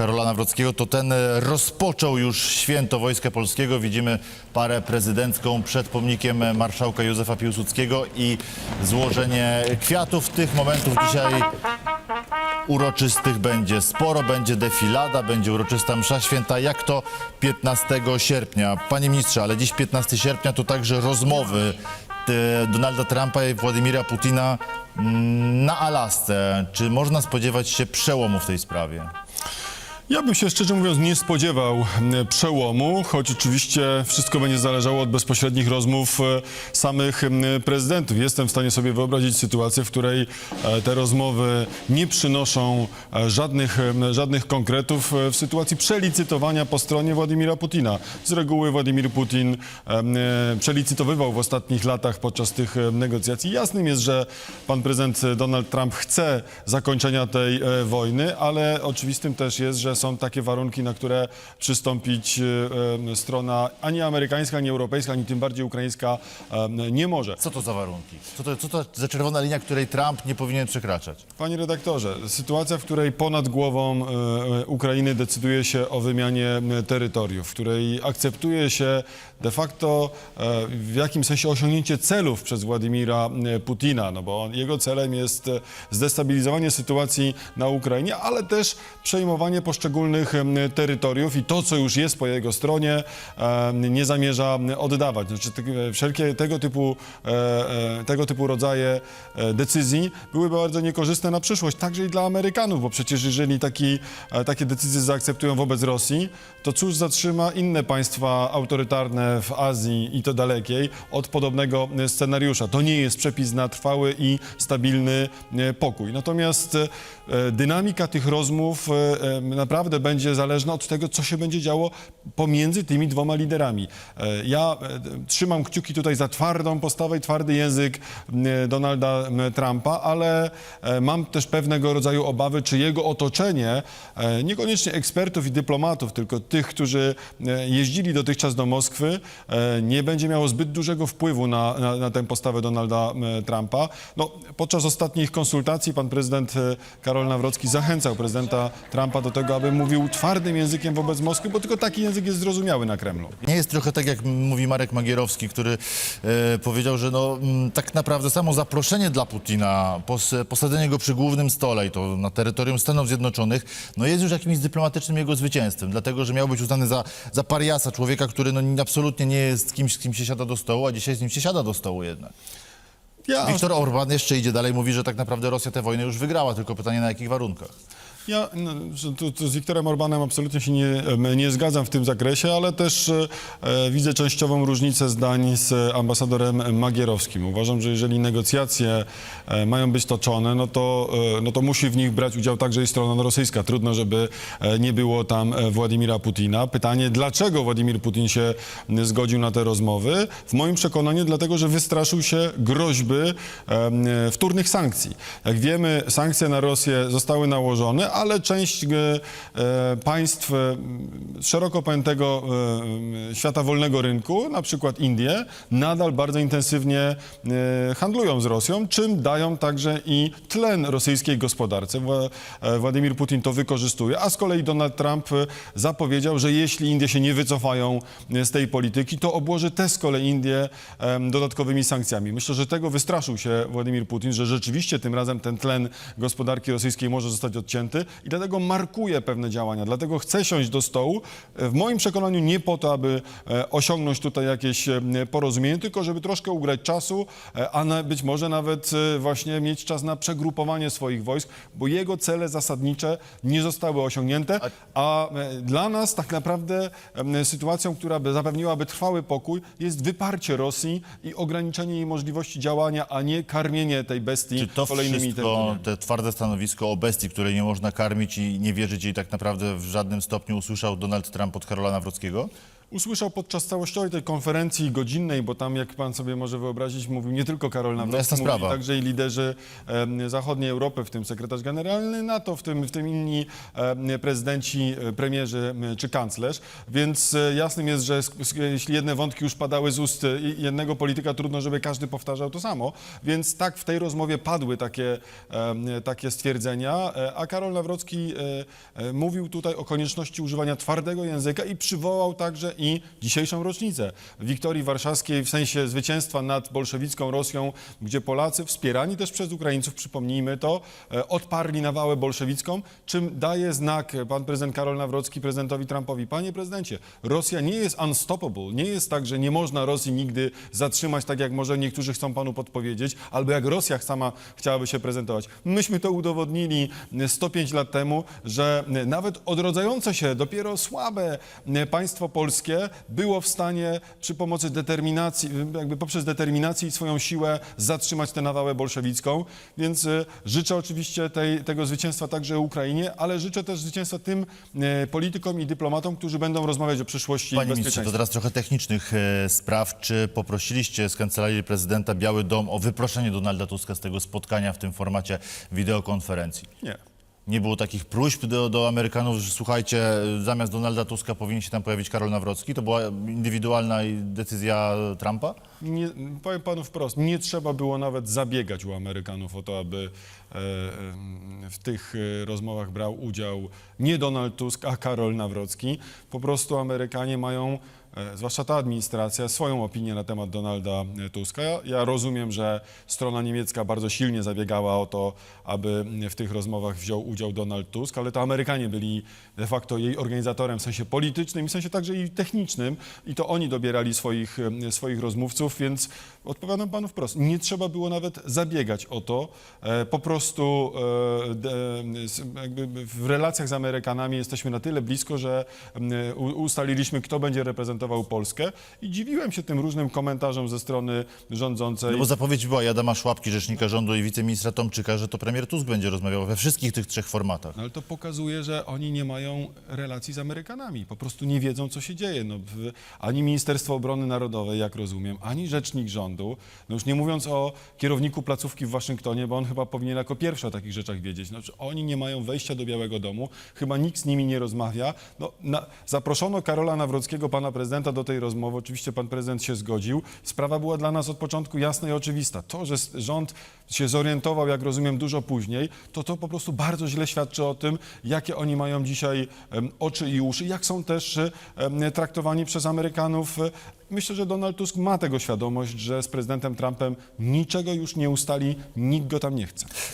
Karola Nawrockiego, to ten e, rozpoczął już święto Wojska Polskiego. Widzimy parę prezydencką przed pomnikiem marszałka Józefa Piłsudskiego i złożenie kwiatów. Tych momentów dzisiaj uroczystych będzie sporo, będzie defilada, będzie uroczysta msza święta, jak to 15 sierpnia. Panie ministrze, ale dziś 15 sierpnia to także rozmowy e, Donalda Trumpa i Władimira Putina mm, na Alasce. Czy można spodziewać się przełomu w tej sprawie? Ja bym się szczerze mówiąc nie spodziewał m, przełomu, choć oczywiście wszystko będzie zależało od bezpośrednich rozmów e, samych prezydentów. Jestem w stanie sobie wyobrazić sytuację, w której e, te rozmowy nie przynoszą e, żadnych, żadnych konkretów e, w sytuacji przelicytowania po stronie Władimira Putina. Z reguły Władimir Putin e, przelicytowywał w ostatnich latach podczas tych e, negocjacji. Jasnym jest, że pan prezydent Donald Trump chce zakończenia tej e, wojny, ale oczywistym też jest, że są takie warunki, na które przystąpić e, e, strona ani amerykańska, ani europejska, ani tym bardziej ukraińska e, nie może. Co to za warunki? Co to, co to za czerwona linia, której Trump nie powinien przekraczać? Panie redaktorze, sytuacja, w której ponad głową Ukrainy decyduje się o wymianie terytoriów, w której akceptuje się de facto w jakim sensie osiągnięcie celów przez Władimira Putina, no bo jego celem jest zdestabilizowanie sytuacji na Ukrainie, ale też przejmowanie poszczególnych m, terytoriów i to, co już jest po jego stronie, e, nie zamierza oddawać. Znaczy, te- wszelkie tego typu, e, e, tego typu rodzaje e, decyzji byłyby bardzo niekorzystne na przyszłość, także i dla Amerykanów, bo przecież jeżeli taki, e, takie decyzje zaakceptują wobec Rosji, to cóż zatrzyma inne państwa autorytarne w Azji i to dalekiej od podobnego e, scenariusza. To nie jest przepis na trwały i stabilny e, pokój. Natomiast e, dynamika tych rozmów e, e, naprawdę będzie zależna od tego, co się będzie działo pomiędzy tymi dwoma liderami. E, Ja e, trzymam kciuki tutaj za twardą postawę i twardy język m, Donalda Trumpa, ale e, mam też pewnego rodzaju obawy, czy jego otoczenie, e, niekoniecznie ekspertów i dyplomatów, tylko tych, którzy e, jeździli dotychczas do Moskwy, e, nie będzie miało zbyt dużego wpływu na, na, na tę postawę Donalda Trumpa. No, podczas ostatnich konsultacji pan prezydent e, Karol Nawrocki zachęcał prezydenta Trumpa do tego, aby mówił twardym językiem wobec Moskwy, bo tylko taki język jest zrozumiały na Kremlu. Nie jest trochę tak, jak mówi Marek Magierowski, który e, powiedział, że no, mm, tak naprawdę samo zaproszenie dla Putina, pos, posadzenie go przy głównym stole i to na terytorium Stanów Zjednoczonych, no jest już jakimś dyplomatycznym jego zwycięstwem, dlatego, że miał być uznany za, za pariasa, człowieka, który no, absolutnie nie jest kimś, z kim się siada do stołu, a dzisiaj z nim się siada do stołu jednak. Ja, Viktor Orban jeszcze idzie dalej, mówi, że tak naprawdę Rosja tę wojnę już wygrała, tylko pytanie na jakich warunkach. Ja no, tu, tu z Wiktorem Orbanem absolutnie się nie, nie zgadzam w tym zakresie, ale też e, e, widzę częściową różnicę zdań z ambasadorem Magierowskim. Uważam, że jeżeli negocjacje e, mają być toczone, no to, e, no to musi w nich brać udział także i strona rosyjska. Trudno, żeby e, nie było tam e, Władimira Putina. Pytanie, dlaczego Władimir Putin się zgodził na te rozmowy? W moim przekonaniu dlatego, że wystraszył się groźby em, wtórnych sankcji. Jak wiemy, sankcje na Rosję zostały nałożone, ale część e, e, państw szeroko pojętego e, świata wolnego rynku, na przykład Indie, nadal bardzo intensywnie handlują z Rosją, czym dają także i tlen rosyjskiej gospodarce. Wła- Władimir Putin to wykorzystuje, a z kolei Donald Trump zapowiedział, że jeśli Indie się nie wycofają z tej polityki, to obłoży te z kolei Indie dodatkowymi sankcjami. Myślę, że tego wystraszył się Władimir Putin, że rzeczywiście tym razem ten tlen gospodarki rosyjskiej może zostać odcięty i dlatego markuje pewne działania, dlatego chce siąść do stołu. W moim przekonaniu nie po to, aby e, osiągnąć tutaj jakieś e, porozumienie, tylko żeby troszkę ugrać czasu, e, a być może nawet właśnie mieć czas na przegrupowanie swoich wojsk, bo jego cele zasadnicze nie zostały osiągnięte, a dla nas tak naprawdę sytuacją, która by zapewniłaby trwały pokój, jest wyparcie Rosji i ograniczenie jej możliwości działania, a nie karmienie tej bestii Czy to kolejnymi wszystko, te twarde stanowisko o bestii, której nie można karmić i nie wierzyć jej tak naprawdę w żadnym stopniu usłyszał Donald Trump od Karola Nawrockiego? Usłyszał podczas całościowej tej konferencji godzinnej, bo tam, jak pan sobie może wyobrazić, mówił nie tylko Karol Nawrocki, mówili sprawa. także i liderzy zachodniej Europy, w tym sekretarz generalny NATO, w tym, w tym inni prezydenci, e, premierzy czy kanclerz. Więc e, jasnym jest, że jeśli jedne wątki już padały z ust jednego polityka, trudno, żeby każdy powtarzał to samo. Więc tak, w tej rozmowie padły takie, takie stwierdzenia, e, a Karol Nawrocki e, e, mówił tutaj o konieczności używania twardego języka i przywołał także i dzisiejszą rocznicę Wiktorii Warszawskiej w sensie zwycięstwa nad bolszewicką Rosją, gdzie Polacy wspierani też przez Ukraińców, przypomnijmy to, e, odparli nawałę bolszewicką, czym daje znak pan prezydent Karol Nawrocki prezydentowi Trumpowi. Panie prezydencie, Rosja nie jest unstoppable, nie jest tak, że nie można Rosji nigdy zatrzymać, tak jak może niektórzy chcą panu podpowiedzieć, albo jak Rosja sama chciałaby się prezentować. Myśmy to udowodnili 105 lat temu, że nawet odrodzające się, dopiero słabe państwo polskie było w stanie przy pomocy determinacji, jakby poprzez determinację i swoją siłę zatrzymać tę nawałę bolszewicką. Więc e, życzę oczywiście tej, tego zwycięstwa także Ukrainie, ale życzę też zwycięstwa tym e, politykom i dyplomatom, którzy będą rozmawiać o przyszłości Panie ministrze, to teraz trochę technicznych e, spraw. Czy poprosiliście z Kancelarii Prezydenta Biały Dom o wyproszenie Donalda Tuska z tego spotkania w tym formacie wideokonferencji? Nie. Nie było takich próśb do, do Amerykanów, że słuchajcie, zamiast Donalda Tuska powinien się tam pojawić Karol Nawrocki? To była indywidualna decyzja Trumpa? Nie, powiem panu wprost, nie trzeba było nawet zabiegać u Amerykanów o to, aby e, e, w tych e, rozmowach brał udział nie Donald Tusk, a Karol Nawrocki. Po prostu Amerykanie mają, zwłaszcza ta administracja, swoją opinię na temat Donalda e, Tuska. Ja, rozumiem, że strona niemiecka bardzo silnie zabiegała o to, aby w tych rozmowach wziął udział Donald Tusk, ale to Amerykanie byli de facto jej organizatorem w sensie politycznym i w sensie także i technicznym i to oni dobierali swoich, swoich rozmówców, więc odpowiadam panu wprost, nie trzeba było nawet zabiegać o to, e, po prostu e, w relacjach z Amerykanami jesteśmy na tyle blisko, że ustaliliśmy, kto będzie reprezentował Polskę i dziwiłem się tym różnym komentarzom ze strony rządzącej. No bo zapowiedź była i Adama Szłapki, rzecznika rządu i wiceministra Tomczyka, że to premier Tusk będzie rozmawiał we wszystkich tych trzech formatach. No ale to pokazuje, że oni nie mają relacji z Amerykanami. Po prostu nie wiedzą, co się dzieje. No, ani Ministerstwo Obrony Narodowej, jak rozumiem, ani rzecznik rządu, no już nie mówiąc o kierowniku placówki w Waszyngtonie, bo on chyba powinien jako pierwszy o takich rzeczach wiedzieć. Znaczy, oni nie mają wejścia do Białego Domu, chyba nikt z nimi nie rozmawia. No, na, zaproszono Karola Nawrockiego, pana prezydenta, do tej rozmowy. Oczywiście pan prezydent się zgodził. Sprawa była dla nas od początku jasna i oczywista. To, że rząd się zorientował, jak rozumiem, dużo później, to to po prostu bardzo źle świadczy o tym, jakie oni mają dzisiaj oczy i uszy, jak są też traktowani przez Amerykanów. Myślę, że Donald Tusk ma tego świadomość, że z prezydentem Trumpem niczego już nie ustali, nikt go tam nie chce.